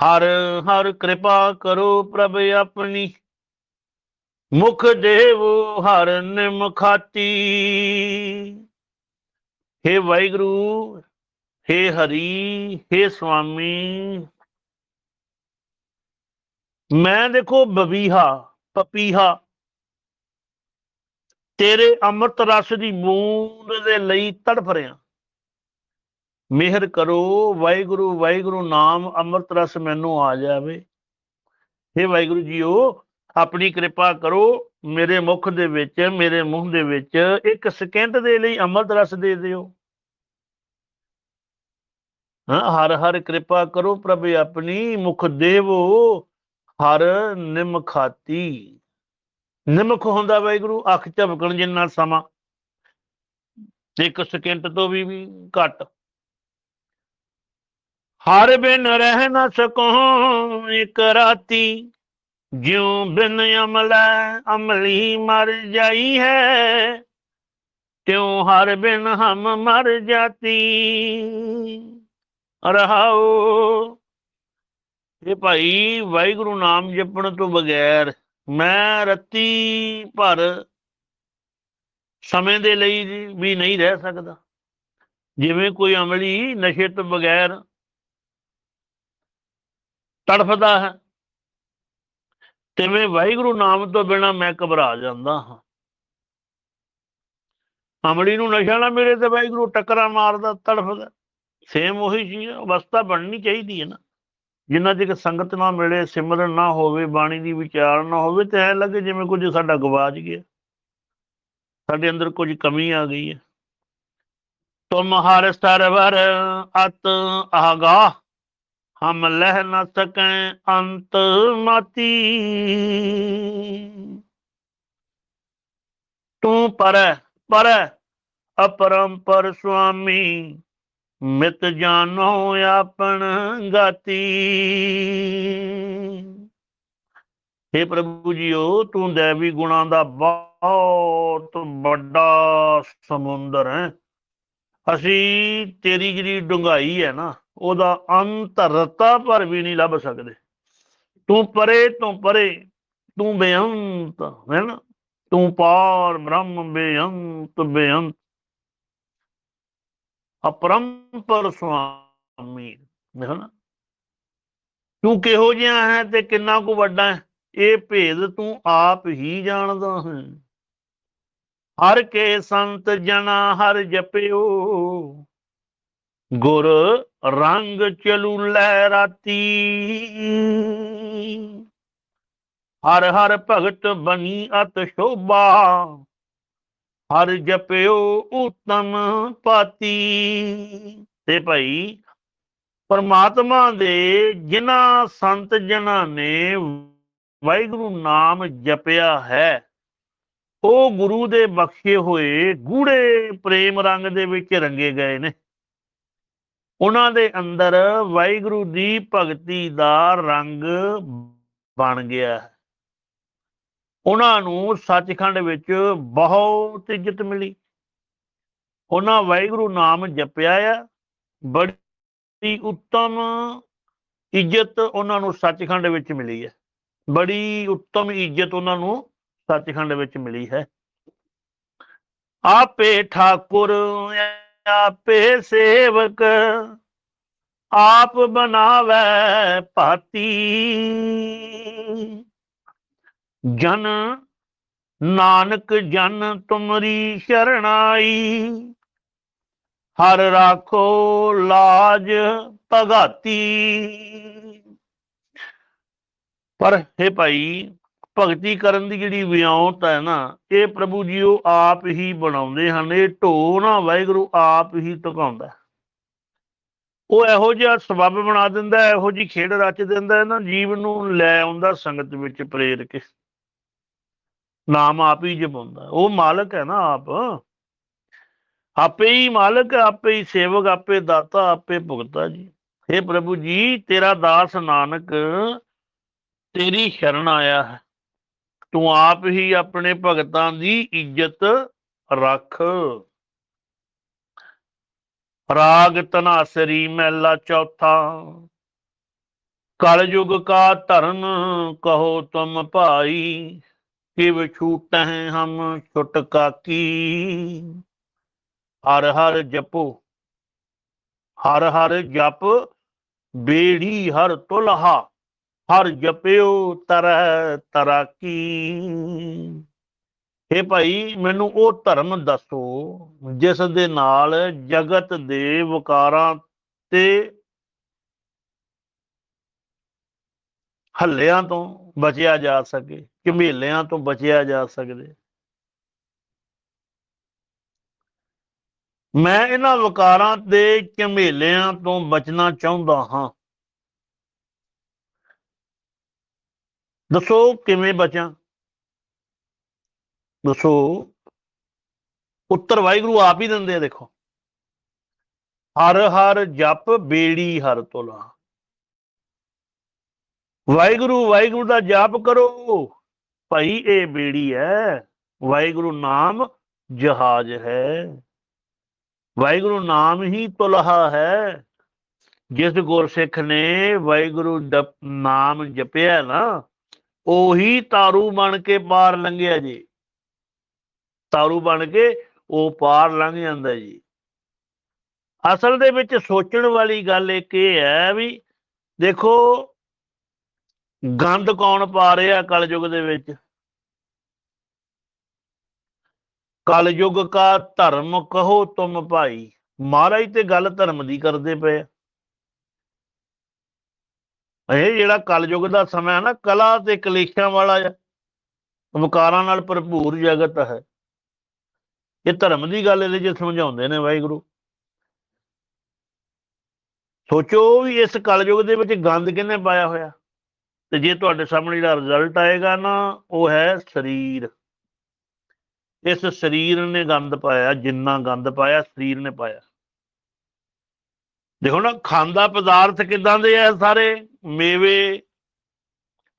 ਹਰ ਹਰ ਕਿਰਪਾ ਕਰੋ ਪ੍ਰਭ ਆਪਣੀ ਮੁਖ ਦੇਵ ਹਰ ਨਿਮਖਾਤੀ हे ਵਾਹਿਗੁਰੂ हे ਹਰੀ हे ਸੁਆਮੀ ਮੈਂ ਦੇਖੋ ਬਵੀਹਾ ਪਪੀਹਾ ਤੇਰੇ ਅੰਮ੍ਰਿਤ ਰਸ ਦੀ ਬੂੰਦ ਦੇ ਲਈ ਤੜਫ ਰਿਹਾ। ਮਿਹਰ ਕਰੋ, ਵਾਹਿਗੁਰੂ ਵਾਹਿਗੁਰੂ ਨਾਮ ਅੰਮ੍ਰਿਤ ਰਸ ਮੈਨੂੰ ਆ ਜਾਵੇ। हे ਵਾਹਿਗੁਰੂ ਜੀਓ, ਆਪਣੀ ਕਿਰਪਾ ਕਰੋ, ਮੇਰੇ ਮੁਖ ਦੇ ਵਿੱਚ, ਮੇਰੇ ਮੂੰਹ ਦੇ ਵਿੱਚ ਇੱਕ ਸਕਿੰਟ ਦੇ ਲਈ ਅੰਮ੍ਰਿਤ ਰਸ ਦੇ ਦਿਓ। ਹਾਂ, ਹਰ ਹਰ ਕਿਰਪਾ ਕਰੋ ਪ੍ਰਭ ਆਪਣੀ, ਮੁਖ ਦੇਵੋ, ਹਰ ਨਿਮਖਾਤੀ। ਨਿਮਖ ਹੁੰਦਾ ਵਾਹਿਗੁਰੂ, ਅੱਖ ਝਪਕਣ ਜਿੰਨਾ ਸਮਾਂ। ਇੱਕ ਸਕਿੰਟ ਤੋਂ ਵੀ ਵੀ ਘੱਟ। ਹਰ ਬਿਨ ਰਹਿ ਨਾ ਸਕੋ ਇੱਕ ਰਾਤੀ। ਜਿਉ ਬਿਨ ਅਮਲੈ ਅਮਲੀ ਮਰ ਜਾਈ ਹੈ। ਤਿਉ ਹਰ ਬਿਨ ਹਮ ਮਰ ਜਾਤੀ। ਰਹਾਓ। ਇਹ ਭਾਈ ਵਾਹਿਗੁਰੂ ਨਾਮ ਜਪਣ ਤੋਂ ਬਗੈਰ ਮੈਂ ਰੱਤੀ ਭਰ ਸਮੇਂ ਦੇ ਲਈ ਵੀ ਨਹੀਂ ਰਹਿ ਸਕਦਾ। ਜਿਵੇਂ ਕੋਈ ਅਮਲੀ ਨਸ਼ੇ ਤੋਂ ਬਗੈਰ ਤੜਫਦਾ ਹੈ, ਤਿਵੇਂ ਵਾਹਿਗੁਰੂ ਨਾਮ ਤੋਂ ਬਿਨਾ ਮੈਂ ਘਬਰਾ ਜਾਂਦਾ ਹਾਂ। ਅਮਲੀ ਨੂੰ ਨਸ਼ਾ ਨਾ ਮਿਲੇ ਤੇ ਵਾਹਿਗੁਰੂ ਟੱਕਰਾਂ ਮਾਰਦਾ, ਤੜਫਦਾ। ਸੇਮ ਉਹੀ ਚੀਜ਼, ਅਵਸਥਾ ਬਣਨੀ ਚਾਹੀਦੀ ਹੈ ਨਾ। ਜਿੰਨਾ ਚਿਰ ਸੰਗਤ ਨਾ ਮਿਲੇ, ਸਿਮਰਨ ਨਾ ਹੋਵੇ, ਬਾਣੀ ਦੀ ਵਿਚਾਰ ਨਾ ਹੋਵੇ, ਤੇ ਐ ਲੱਗੇ ਜਿਵੇਂ ਕੁਝ ਸਾਡਾ ਗਵਾਚ ਗਿਆ। ਸਾਡੇ ਅੰਦਰ ਕੁਝ ਕਮੀ ਆ ਗਈ ਹੈ। ਤੁਮ ਹਰ ਸਰਵਰ ਅਤ ਆਗਾ, ਹਮ ਲਹਿ ਨ ਸਕੈ ਅੰਤ ਮਾਤੀ। ਤੂੰ ਪਰ ਪਰ, ਅਪਰੰਪਰ ਸੁਆਮੀ ਮਿਤ ਜਾਨੋ ਆਪਣ ਗਾਤੀ। हे ਪ੍ਰਭੂ ਜੀਓ, ਤੂੰ ਦੇਵੀ ਗੁਣਾਂ ਦਾ ਬਹੁਤ ਵੱਡਾ ਸਮੁੰਦਰ ਹੈ। ਅਸੀਂ ਤੇਰੀ ਜਿਹੜੀ ਡੁੰਗਾਈ ਹੈ ਨਾ, ਉਹਦਾ ਅੰਤ ਰਤਾ ਪਰ ਵੀ ਨਹੀਂ ਲੱਭ ਸਕਦੇ। ਤੂੰ ਪਰੇ ਤੋਂ ਪਰੇ, ਤੂੰ ਬੇਅੰਤ, ਹੈ ਨਾ? ਤੂੰ ਪਾਰ ਬ੍ਰਹਮ ਬੇਅੰਤ ਬੇਅੰਤ। ਅਪਰੰਪਰ ਸੁਆਮੀ। ਹੈ ਨਾ। ਤੂੰ ਕਿਹੋ ਜਿਹਾ ਹੈ ਤੇ ਕਿੰਨਾ ਕੁ ਵੱਡਾ ਹੈ? ਇਹ ਭੇਦ ਤੂੰ ਆਪ ਹੀ ਜਾਣਦਾ ਹੈ। ਹਰ ਕੇ ਸੰਤ ਜਨਾ ਹਰ ਜਪਿਓ। ਗੁਰ ਰੰਗ ਚਲੂ ਲੈ ਰਾਤੀ। ਹਰ ਹਰ ਭਗਤ ਬਣੀ ਅਤ ਸ਼ੋਭਾ। ਹਰ ਜਪਿਓ ਉਤਮ ਪਾਤੀ। ਤੇ ਭਾਈ, ਪਰਮਾਤਮਾ ਦੇ ਜਿਨ੍ਹਾਂ ਸੰਤ ਜਨਾਂ ਨੇ ਵਾਹਿਗੁਰੂ ਨਾਮ ਜਪਿਆ ਹੈ, ਉਹ ਗੁਰੂ ਦੇ ਬਖਸ਼ੇ ਹੋਏ ਗੂੜੇ ਪ੍ਰੇਮ ਰੰਗ ਦੇ ਵਿੱਚ ਰੰਗੇ ਗਏ ਨੇ। ਉਹਨਾਂ ਦੇ ਅੰਦਰ ਵਾਹਿਗੁਰੂ ਦੀ ਭਗਤੀ ਦਾ ਰੰਗ ਬਣ ਗਿਆ ਹੈ। ਉਹਨਾਂ ਨੂੰ ਸੱਚਖੰਡ ਵਿੱਚ ਬਹੁਤ ਇੱਜ਼ਤ ਮਿਲੀ। ਉਹਨਾਂ ਵਾਹਿਗੁਰੂ ਨਾਮ ਜਪਿਆ ਆ। ਬੜੀ ਉੱਤਮ ਇੱਜ਼ਤ ਉਹਨਾਂ ਨੂੰ ਸੱਚਖੰਡ ਵਿੱਚ ਮਿਲੀ ਹੈ। ਬੜੀ ਉੱਤਮ ਇੱਜ਼ਤ ਉਹਨਾਂ ਨੂੰ ਸੱਚਖੰਡ ਵਿੱਚ ਮਿਲੀ ਹੈ। ਆਪੇ ਠਾਕੁਰ, ਆਪੇ ਸੇਵਕ, ਆਪ ਬਣਾਵੇ ਪਾਤੀ। ਜਨ ਨਾਨਕ ਜਨ ਤੁਮਰੀ ਸ਼ਰਣਾਈ। ਹਰ ਰਾਖੋ ਲਾਜ ਭਗਾਤੀ। ਪਰ ਹੈ ਭਾਈ, ਭਗਤੀ ਕਰਨ ਦੀ ਜਿਹੜੀ ਵਿਉਂਤ ਹੈ ਨਾ, ਇਹ ਪ੍ਰਭੂ ਜੀ ਉਹ ਆਪ ਹੀ ਬਣਾਉਂਦੇ ਹਨ। ਇਹ ਢੋ ਨਾ ਵਾਹਿਗੁਰੂ ਆਪ ਹੀ ਟਿਕਾਉਂਦਾ ਉਹ ਇਹੋ ਜਿਹਾ ਸਬੱਬ ਬਣਾ ਦਿੰਦਾ ਇਹੋ ਜੀ ਖੇਡ ਰਚ ਦਿੰਦਾ ਹੈ ਨਾ, ਜੀਵ ਨੂੰ ਲੈ ਆਉਂਦਾ ਸੰਗਤ ਵਿੱਚ ਪ੍ਰੇਰ ਕੇ। ਨਾਮ ਆਪ ਹੀ ਜਪਾਉਂਦਾ ਉਹ ਮਾਲਕ ਹੈ ਨਾ ਆਪ। ਆਪੇ ਹੀ ਮਾਲਕ, ਆਪੇ ਹੀ ਸੇਵਕ, ਆਪੇ ਦਾਤਾ, ਆਪੇ ਭੁਗਤਾ ਜੀ। हे ਪ੍ਰਭੂ ਜੀ, ਤੇਰਾ ਦਾਸ ਨਾਨਕ, ਤੇਰੀ ਸ਼ਰਨ ਆਇਆ ਹੈ। ਤੂੰ ਆਪ ਹੀ ਆਪਣੇ ਭਗਤਾਂ ਦੀ ਇੱਜ਼ਤ ਰੱਖ। ਰਾਗ ਤਨਾਸਰੀ ਮਹਿਲਾ ਚੌਥਾ। ਕਲਯੁਗ ਕਾ ਧਰਨ ਕਹੋ ਤੁਮ ਭਾਈ। ਕਿਵ ਛੂਟਹਿ ਹਮ ਛੁਟਕਾ ਕੀ ਹਰ ਹਰ ਜਪੋ ਹਰ ਹਰ ਜਪ ਬੇੜੀ ਹਰ ਤੁਲਹਾ ਹਰ ਜਪਿਓ ਤਰ ਤਰਾਕੀ ਇਹ ਭਾਈ ਮੈਨੂੰ ਉਹ ਧਰਮ ਦੱਸੋ ਜਿਸ ਦੇ ਨਾਲ ਜਗਤ ਦੇ ਵਿਕਾਰਾਂ ਤੇ ਹੱਲਿਆਂ ਤੋਂ ਬਚਿਆ ਜਾ ਸਕੇ ਝਮੇਲਿਆਂ ਤੋਂ ਬਚਿਆ ਜਾ ਸਕਦੇ। ਮੈਂ ਇਹਨਾਂ ਵਿਕਾਰਾਂ ਦੇ ਝਮੇਲਿਆਂ ਤੋਂ ਬਚਣਾ ਚਾਹੁੰਦਾ ਹਾਂ। ਦੱਸੋ ਕਿਵੇਂ ਬਚਾਂ? ਦੱਸੋ, ਉੱਤਰ ਵਾਹਿਗੁਰੂ ਆਪ ਹੀ ਦਿੰਦੇ ਆ, ਦੇਖੋ। ਹਰ ਹਰ ਜਪ ਬੇੜੀ ਹਰ ਤੁਲਾ। ਵਾਹਿਗੁਰੂ ਵਾਹਿਗੁਰੂ ਦਾ ਜਾਪ ਕਰੋ। ਭਾਈ ਇਹ ਬੇੜੀ ਹੈ ਵਾਹਿਗੁਰੂ ਨਾਮ ਜਹਾਜ਼ ਹੈ। ਵਾਹਿਗੁਰੂ ਨਾਮ ਹੀ ਤੁਲਹਾ ਹੈ। ਜਿਸ ਗੁਰਸਿੱਖ ਨੇ ਵਾਹਿਗੁਰੂ ਦਾ ਨਾਮ ਜਪਿਆ ਨਾ, ਉਹੀ ਤਾਰੂ ਬਣ ਕੇ ਪਾਰ ਲੰਘਿਆ ਜੀ। ਤਾਰੂ ਬਣ ਕੇ ਉਹ ਪਾਰ ਲੰਘ ਜਾਂਦਾ ਜੀ। ਅਸਲ ਦੇ ਵਿੱਚ ਸੋਚਣ ਵਾਲੀ ਗੱਲ ਇੱਕ ਇਹ ਹੈ ਵੀ ਦੇਖੋ ਗੰਦ ਕੌਣ ਪਾ ਰਿਹਾ ਕਲਯੁਗ ਦੇ ਵਿੱਚ? ਕਲਯੁਗ ਕਾ ਧਰਮ ਕਹੋ ਤੁਮ ਭਾਈ। ਮਹਾਰਾਜ ਤੇ ਗੱਲ ਧਰਮ ਦੀ ਕਰਦੇ ਪਏ ਆ। ਇਹ ਜਿਹੜਾ ਕਲਯੁਗ ਦਾ ਸਮਾਂ ਹੈ ਨਾ, ਕਲਾ ਤੇ ਕਲੇਸ਼ਾਂ ਵਾਲਾ ਹੈ ਵਿਕਾਰਾਂ ਨਾਲ ਭਰਪੂਰ ਜਗਤ ਹੈ। ਇਹ ਧਰਮ ਦੀ ਗੱਲ ਇਹਦੇ ਚ ਸਮਝਾਉਂਦੇ ਨੇ ਵਾਹਿਗੁਰੂ। ਸੋਚੋ ਵੀ ਇਸ ਕਲਯੁਗ ਦੇ ਵਿੱਚ ਗੰਦ ਕਿਹਨੇ ਪਾਇਆ ਹੋਇਆ? ਤੇ ਜੇ ਤੁਹਾਡੇ ਸਾਹਮਣੇ ਜਿਹੜਾ ਰਿਜ਼ਲਟ ਆਏਗਾ ਨਾ, ਉਹ ਹੈ ਸਰੀਰ। ਇਸ ਸਰੀਰ ਨੇ ਗੰਦ ਪਾਇਆ, ਜਿੰਨਾ ਗੰਦ ਪਾਇਆ, ਸਰੀਰ ਨੇ ਪਾਇਆ। ਦੇਖੋ ਨਾ, ਖਾਂਦਾ ਪਦਾਰਥ ਕਿਦਾਂ ਦੇ ਆ ਸਾਰੇ? ਮੇਵੇ,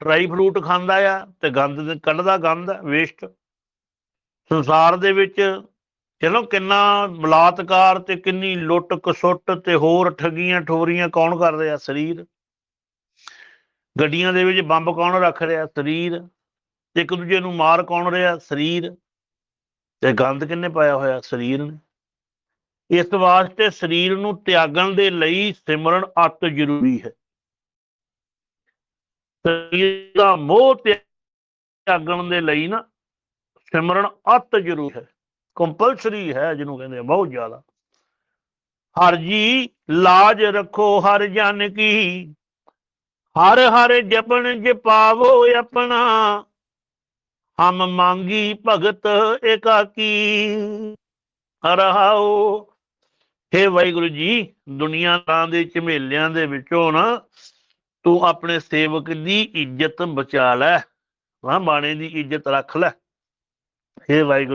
ਡਰਾਈ ਫਰੂਟ ਖਾਂਦਾ ਆ ਤੇ ਗੰਦ ਕੱਢਦਾ ਗੰਦ ਵੇਸਟ ਸੰਸਾਰ ਦੇ ਵਿੱਚ, ਚਲੋ ਕਿੰਨਾ ਬਲਾਤਕਾਰ ਤੇ ਕਿੰਨੀ ਲੁੱਟ ਕਸੁੱਟ ਤੇ ਹੋਰ ਠਗੀਆਂ ਠੋਰੀਆਂ ਕੌਣ ਕਰ ਰਿਹਾ ਸਰੀਰ। ਗੱਡੀਆਂ ਦੇ ਵਿੱਚ ਬੰਬ ਕੌਣ ਰੱਖ ਰਿਹਾ? ਸਰੀਰ। ਇੱਕ ਦੂਜੇ ਨੂੰ ਮਾਰ ਕੌਣ ਰਿਹਾ? ਸਰੀਰ। ਤੇ ਗੰਦ ਕਿੰਨੇ ਪਾਇਆ ਹੋਇਆ? ਸਰੀਰ ਨੇ। ਇਸ ਵਾਸਤੇ ਸਰੀਰ ਨੂੰ ਤਿਆਗਣ ਦੇ ਲਈ ਸਿਮਰਨ ਅਤ ਜ਼ਰੂਰੀ ਹੈ। ਸਰੀਰ ਦਾ ਮੋਹ ਤਿਆਗਣ ਦੇ ਲਈ ਨਾ ਸਿਮਰਨ ਅਤ ਜ਼ਰੂਰੀ ਹੈ। ਕੰਪਲਸਰੀ ਹੈ ਜਿਹਨੂੰ ਕਹਿੰਦੇ ਆ, ਬਹੁਤ ਜ਼ਿਆਦਾ। ਹਰ ਜੀ, ਲਾਜ ਰੱਖੋ ਹਰ ਜਨ ਕੀ। ਹਰ ਹਰ ਜਪਣ ਜਪਾਵੋ ਆਪਣਾ, ਹਮ ਮੰਗੀ ਭਗਤ ਏਕਾਕੀ ਰਹਾਓ ਹੇ ਵਾਹਿਗੁਰੂ ਜੀ ਦੁਨੀਆ ਦਾਂ ਦੇ ਝਮੇਲਿਆਂ ਦੇ ਵਿੱਚੋਂ ਨਾ ਤੂੰ ਆਪਣੇ ਸੇਵਕ ਦੀ ਇੱਜ਼ਤ ਬਚਾ ਲੈ। ਵਾਹ ਬਾਣੇ ਦੀ ਇੱਜ਼ਤ ਰੱਖ ਲੈ। ਹੇ ਵਾਹਿਗੁਰੂ।